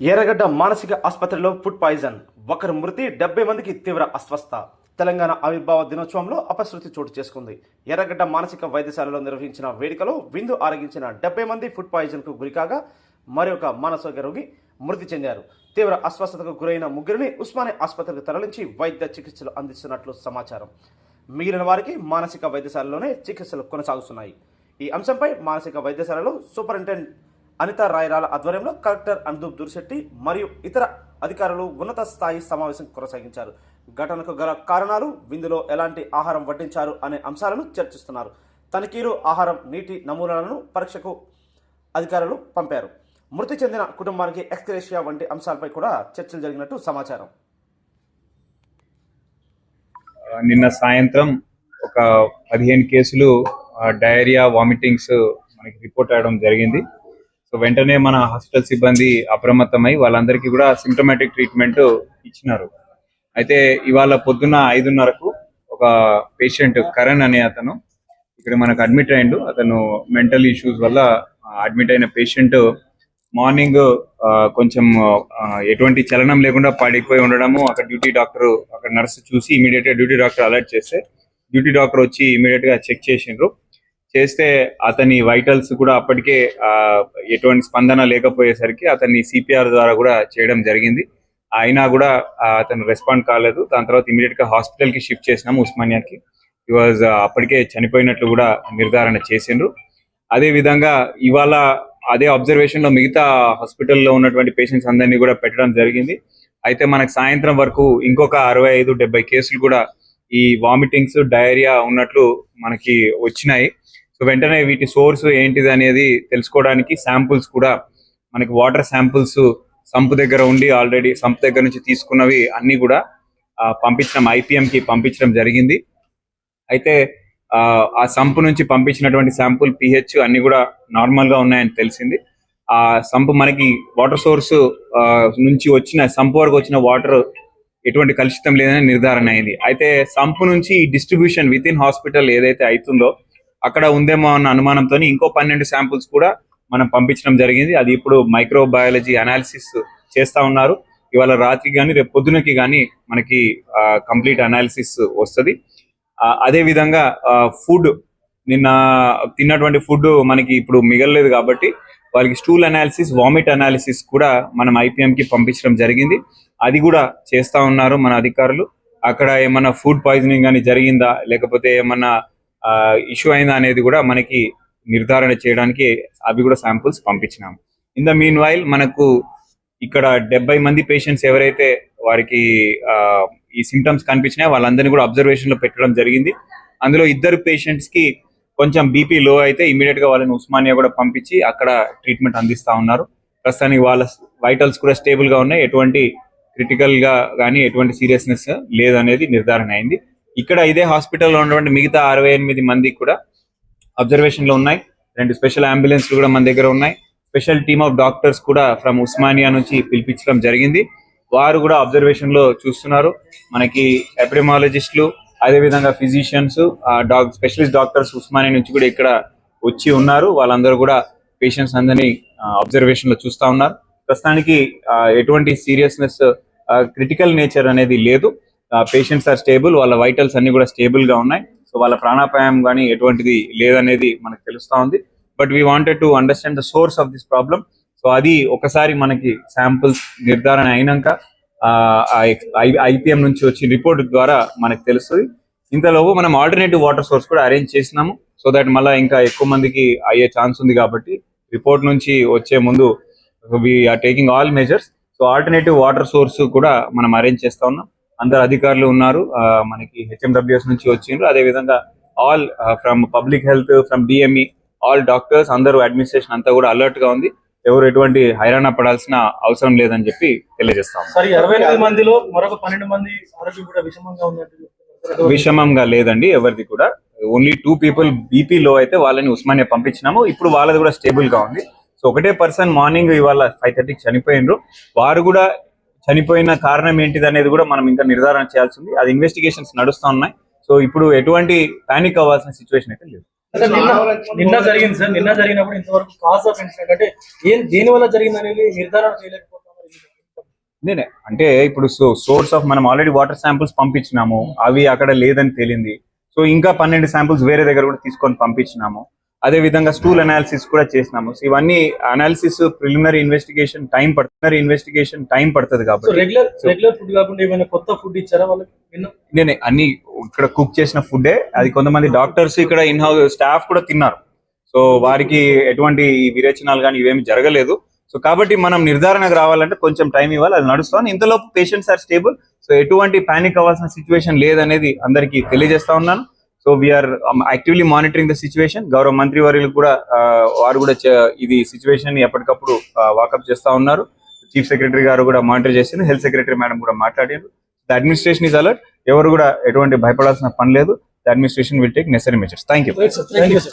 ఎర్రగడ్డ మానసిక ఆసుపత్రిలో ఫుడ్ పాయిజన్. ఒకరు మృతి డెబ్బై మందికి తీవ్ర అస్వస్థ. తెలంగాణ ఆవిర్భావ దినోత్సవంలో అపశృతి చోటు చేసుకుంది. ఎర్రగడ్డ మానసిక వైద్యశాలలో నిర్వహించిన వేడుకలో విందు ఆరగించిన డెబ్బై మంది ఫుడ్ పాయిజన్కు గురికాగా మరొక మానసిక రోగి మృతి చెందారు. తీవ్ర అస్వస్థతకు గురైన ముగ్గురిని ఉస్మానియా ఆసుపత్రికి తరలించి వైద్య చికిత్సలు అందిస్తున్నట్లు సమాచారం. మిగిలిన వారికి మానసిక వైద్యశాలలోనే చికిత్సలు కొనసాగుతున్నాయి. ఈ అంశంపై మానసిక వైద్యశాలలో సూపరింటెండెంట్ అనిత రాయరాల ఆధ్వర్యంలో కలెక్టర్ అనుదూప్ దుర్శెట్టి మరియు ఇతర అధికారులు ఉన్నత స్థాయి సమావేశం కొనసాగించారు. ఘటనకు గల కారణాలు విందులో ఎలాంటి ఆహారం వడ్డించారు అనే అంశాలను చర్చిస్తున్నారు. తనిఖీలు ఆహారం నీటి నమూనాలను పరీక్షకు అధికారులు పంపారు. మృతి చెందిన కుటుంబానికి ఎక్స్క్రేషియా వంటి అంశాలపై కూడా చర్చలు జరిగినట్టు సమాచారం. నిన్న సాయంత్రం ఒక పదిహేను కేసులు డయేరియా వామిటింగ్స్ మనకి రిపోర్ట్ అవడం జరిగింది. సో వెంటనే మన హాస్పిటల్ సిబ్బంది అప్రమత్తమై వాళ్ళందరికీ కూడా సిమ్టమాటిక్ ట్రీట్మెంట్ ఇచ్చినారు. అయితే ఇవాళ పొద్దున్న ఐదున్నరకు ఒక పేషెంట్ కరణ్ అనే అతను ఇక్కడ మనకు అడ్మిట్ అయ్యిండు అతను మెంటల్ ఇష్యూస్ వల్ల అడ్మిట్ అయిన పేషెంట్ మార్నింగ్ కొంచెం ఎటువంటి చలనం లేకుండా పడిపోయి ఉండడము అక్కడ డ్యూటీ డాక్టర్ అక్కడ నర్స్ చూసి ఇమీడియట్గా డ్యూటీ డాక్టర్ అలర్ట్ చేస్తే డ్యూటీ డాక్టర్ వచ్చి ఇమీడియట్గా చెక్ చేసిండ్రు. చేస్తే అతని వైటల్స్ కూడా అప్పటికే ఆ, ఎటువంటి స్పందన లేకపోయేసరికి అతన్ని సిపిఆర్ ద్వారా కూడా చేయడం జరిగింది. అయినా కూడా అతను రెస్పాండ్ కాలేదు. దాని తర్వాత ఇమీడియట్గా హాస్పిటల్కి షిఫ్ట్ చేసినాము ఉస్మానియాకి. ఈ అప్పటికే చనిపోయినట్లు కూడా నిర్ధారణ చేసిండ్రు. అదే విధంగా ఇవాళ అదే అబ్జర్వేషన్లో మిగతా హాస్పిటల్లో ఉన్నటువంటి పేషెంట్స్ అందరినీ కూడా పెట్టడం జరిగింది. అయితే మనకు సాయంత్రం వరకు ఇంకొక అరవై ఐదు డెబ్బై కేసులు కూడా ఈ వామిటింగ్స్ డయేరియా ఉన్నట్లు మనకి వచ్చినాయి. వెంటనే వీటి సోర్స్ ఏంటిది అనేది తెలుసుకోవడానికి శాంపుల్స్ కూడా మనకి వాటర్ శాంపుల్స్ సంప్ దగ్గర ఉండి ఆల్రెడీ సంప్ దగ్గర నుంచి తీసుకున్నవి అన్ని కూడా పంపించడం ఐపీఎంకి పంపించడం జరిగింది. అయితే ఆ, సంప్ నుంచి పంపించినటువంటి శాంపుల్ పిహెచ్ అన్ని కూడా నార్మల్గా ఉన్నాయని తెలిసింది. ఆ సంప్ మనకి వాటర్ సోర్స్ నుంచి వచ్చిన సంప్ వరకు వచ్చిన వాటర్ ఎటువంటి కలుషితం లేదని నిర్ధారణ అయింది. అయితే సంప్ నుంచి డిస్ట్రిబ్యూషన్ విత్ ఇన్ హాస్పిటల్ ఏదైతే అవుతుందో అక్కడ ఉందేమో అన్న అనుమానంతో ఇంకో పన్నెండు శాంపుల్స్ కూడా మనం పంపించడం జరిగింది. అది ఇప్పుడు మైక్రోబయాలజీ అనాలిసిస్ చేస్తా ఉన్నారు. ఇవాళ రాత్రి కానీ రేపు పొద్దునకి కానీ మనకి కంప్లీట్ అనాలిసిస్ వస్తుంది. అదే విధంగా ఫుడ్ నిన్న తిన్నటువంటి ఫుడ్ మనకి ఇప్పుడు మిగలలేదు కాబట్టి వాళ్ళకి స్టూల్ అనాలిసిస్ వామిట్ అనాలిసిస్ కూడా మనం ఐపీఎంకి పంపించడం జరిగింది. అది కూడా చేస్తా ఉన్నారు మన అధికారులు. అక్కడ ఏమన్నా ఫుడ్ పాయిజనింగ్ కానీ జరిగిందా? లేకపోతే ఏమన్నా ఇష్యూ అయిందా అనేది కూడా మనకి నిర్ధారణ చేయడానికి అవి కూడా శాంపుల్స్ పంపించినాము. ఇన్ ద మీన్ వైల్ మనకు ఇక్కడ డెబ్బై మంది పేషెంట్స్ ఎవరైతే వారికి ఆ, ఈ సిమ్టమ్స్ కనిపించినాయో వాళ్ళందరినీ కూడా అబ్జర్వేషన్లో పెట్టడం జరిగింది. అందులో ఇద్దరు పేషెంట్స్కి కొంచెం బీపీ లో అయితే ఇమీడియట్గా వాళ్ళని ఉస్మానియా కూడా పంపించి అక్కడ ట్రీట్మెంట్ అందిస్తా ఉన్నారు. ప్రస్తుతానికి వాళ్ళ వైటల్స్ కూడా స్టేబుల్గా ఉన్నాయి. ఎటువంటి క్రిటికల్గా కానీ ఎటువంటి సీరియస్నెస్ లేదనేది నిర్ధారణ అయింది. ఇక్కడ ఇదే హాస్పిటల్లో ఉన్నటువంటి మిగతా అరవై ఎనిమిది మంది కూడా అబ్జర్వేషన్లో ఉన్నాయి. రెండు స్పెషల్ అంబులెన్స్ కూడా మన దగ్గర ఉన్నాయి. స్పెషల్ టీమ్ ఆఫ్ డాక్టర్స్ కూడా ఫ్రమ్ ఉస్మానియా నుంచి పిలిపించడం జరిగింది. వారు కూడా అబ్జర్వేషన్లో చూస్తున్నారు. మనకి ఎపిడమాలజిస్టులు అదే విధంగా physicians dock specialist doctors Osmania నుంచి కూడా ఇక్కడ వచ్చి ఉన్నారు. వాళ్ళందరూ కూడా పేషెంట్స్ అందరినీ అబ్జర్వేషన్లో చూస్తా ఉన్నారు. ప్రస్తుతానికి ఎటువంటి సీరియస్నెస్ క్రిటికల్ నేచర్ అనేది లేదు. పేషెంట్స్ ఆర్ స్టేబుల్ వాళ్ళ వైటల్స్ అన్ని కూడా స్టేబుల్గా ఉన్నాయి. సో వాళ్ళ ప్రాణాపాయం కానీ ఎటువంటిది లేదనేది మనకు తెలుస్తా ఉంది. But we wanted to understand the source of this problem so అది ఒకసారి మనకి శాంపుల్స్ నిర్ధారణ అయినాక ఐపీఎం నుంచి వచ్చి రిపోర్ట్ ద్వారా మనకు తెలుస్తుంది. ఇంతలోపు మనం ఆల్టర్నేటివ్ వాటర్ సోర్స్ కూడా అరేంజ్ చేసినాము. సో దట్ మళ్ళీ ఇంకా ఎక్కువ మందికి అయ్యే ఛాన్స్ ఉంది కాబట్టి రిపోర్ట్ నుంచి వచ్చే ముందు we're taking all measures so alternative water source కూడా మనం అరేంజ్ చేస్తా ఉన్నాం. అందరు అధికారులు ఉన్నారు. మనకి హెచ్ఎండబ్ల్యూఎస్ నుంచి వచ్చిండ్రు. అదే విధంగా all from public health from DME all doctors అందరూ అడ్మినిస్ట్రేషన్ అంతా కూడా అలర్ట్గా ఉంది. ఎవరు ఎటువంటి హైరాణ పడాల్సిన అవసరం లేదని చెప్పి తెలియజేస్తాం సార్ ఈ అరవై ఎనిమిది మందిలో మరొక పన్నెండు మంది ఆరోగ్యం కూడా విషమంగా ఉన్నట్టు. విషమంగా లేదండి ఎవరిది కూడా. ఓన్లీ టూ పీపుల్ బీపీ లో అయితే వాళ్ళని ఉస్మానియా పంపించినాము. ఇప్పుడు వాళ్ళది కూడా స్టేబుల్గా ఉంది. సో ఒకటే పర్సన్ మార్నింగ్ ఇవాళ ఫైవ్ థర్టీకి చనిపోయినరు వారు కూడా చనిపోయిన కారణం ఏంటిది అనేది కూడా మనం ఇంకా నిర్ధారణ చేయాల్సి ఉంది అది ఇన్వెస్టిగేషన్స్ నడుస్తా ఉన్నాయి. సో ఇప్పుడు ఎటువంటి పానిక్ అవ్వాల్సిన సిచ్యువేషన్ అయితే లేదు. నిన్న జరిగింది సార్. నిన్న జరిగినప్పుడు ఇంతవరకు కాజ్ ఆఫ్ ఇన్సిడెంట్ అంటే ఏం దేని వల్ల జరిగింది అనేది నిర్ధారణ చేయలేకపోతున్నారు నేనే అంటే ఇప్పుడు సో సోర్స్ ఆఫ్ మనం ఆల్రెడీ వాటర్ శాంపిల్స్ పంపించినాము. అవి అక్కడ లేదని తేలింది. సో ఇంకా పన్నెండు శాంపిల్స్ వేరే దగ్గర కూడా తీసుకొని పంపించినాము. అదే విధంగా స్టూల్ అనాలిసిస్ కూడా చేసినాము. సో ఇవన్నీ అనాలిసిస్ ప్రిలిమినరీ ఇన్వెస్టిగేషన్ టైం పడుతుంది. ఇన్వెస్టిగేషన్ టైం పడుతుంది కాబట్టి. రెగ్యులర్ రెగ్యులర్ ఫుడ్ కాకుండా ఏమైనా కొత్త ఫుడ్ ఇచ్చారా వాళ్ళకి? నేనే అన్ని ఇక్కడ కుక్ చేసిన ఫుడ్డే అది కొంతమంది డాక్టర్స్ ఇక్కడ ఇన్ హౌస్ స్టాఫ్ కూడా తిన్నారు. సో వారికి ఎటువంటి విరేచనాలు కానీ ఇవేమి జరగలేదు. సో కాబట్టి మనం నిర్ధారణకు రావాలంటే కొంచెం టైం ఇవ్వాలి. అది నడుస్తాను ఇంతలోపు పేషెంట్స్ ఆర్ స్టేబుల్ సో ఎటువంటి పానిక్ అవ్వాల్సిన సిచ్యువేషన్ లేదనేది అందరికీ తెలియజేస్తా ఉన్నాను. So we're actively monitoring the situation గౌరవ మంత్రి వర్యులు కూడా వారు కూడా చే- ఇది సిచ్యువేషన్ ఎప్పటికప్పుడు వాకప్ చేస్తా ఉన్నారు. చీఫ్ సెక్రటరీ గారు కూడా మానిటర్ చేసింది హెల్త్ సెక్రటరీ మేడం కూడా మాట్లాడారు. ద అడ్మినిస్ట్రేషన్ ఈజ్ అలర్ట్ ఎవరు కూడా ఎటువంటి భయపడాల్సిన పని లేదు. The administration will take necessary measures thank thank you